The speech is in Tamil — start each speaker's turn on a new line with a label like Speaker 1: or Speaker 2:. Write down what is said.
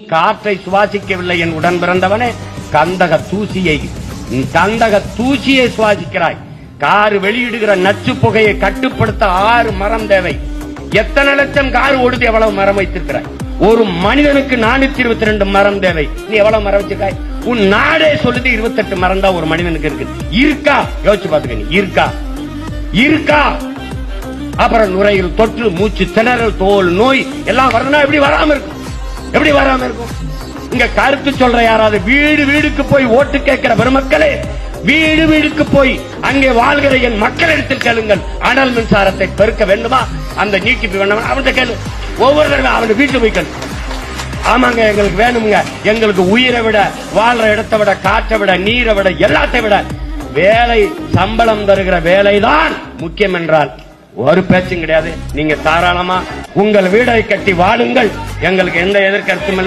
Speaker 1: காற்றை சுவாசிக்கவில்லை என் உடன் பிறந்தவனே. கந்தக தூசியை கந்தக தூசியை சுவாசிக்கிறாய். கார் வெளியிடுகிற நச்சு புகையை கட்டுப்படுத்த ஆறு மரம் தேவை. எத்தனை லட்சம் கார் ஓடுது எவ்வளவு மரம் வைத்திருக்கிறாய்? ஒரு மனிதனுக்கு நானூத்தி இருபத்தி ரெண்டு மரம் தேவை. நீ எவ்வளவு மரம் வச்சிருக்காய்? உன் நாடே சொல்லுது இருபத்தெட்டு மரம் தான் ஒரு மனிதனுக்கு இருக்கு இருக்கா? யோசிச்சு பாத்துக்க நீ இருக்கா? இருக்கா? அப்புறம் நுரையில் தொற்று மூச்சு திணறல் தோல் நோய் எல்லாம் வரணும் எப்படி வராம இருக்கும்? எப்படி வராம இருக்கும்? இங்க கருத்து சொல்ற யாராவது வீடு வீடுக்கு போய் ஓட்டு கேட்கிற பெருமக்களே வீடு வீடுக்கு போய் அங்கே வாழ்கிற என் மக்களிடத்தில் கேளுங்கள். அனல் மின்சாரத்தை பெருக்க வேண்டுமா? அந்த நீட்டிப்பு வேண்டுமா? அவன்கிட்ட கேளு. ஒவ்வொரு தடவை அவன் வீட்டுல போய் கேளு. ஆமாங்க எங்களுக்கு வேணுங்க. எங்களுக்கு உயிரை விட வாழ்ற இடத்தை விட காற்றை விட நீரை விட எல்லாத்தை விட வேலை சம்பளம் தருகிற வேலைதான் முக்கியம் என்றால் ஒரு பேச்சும் கிடையாது. நீங்க தாராளமா உங்கள் வீடை கட்டி வாழுங்கள். எங்களுக்கு எந்த எதிர்கருத்தும் இல்லை.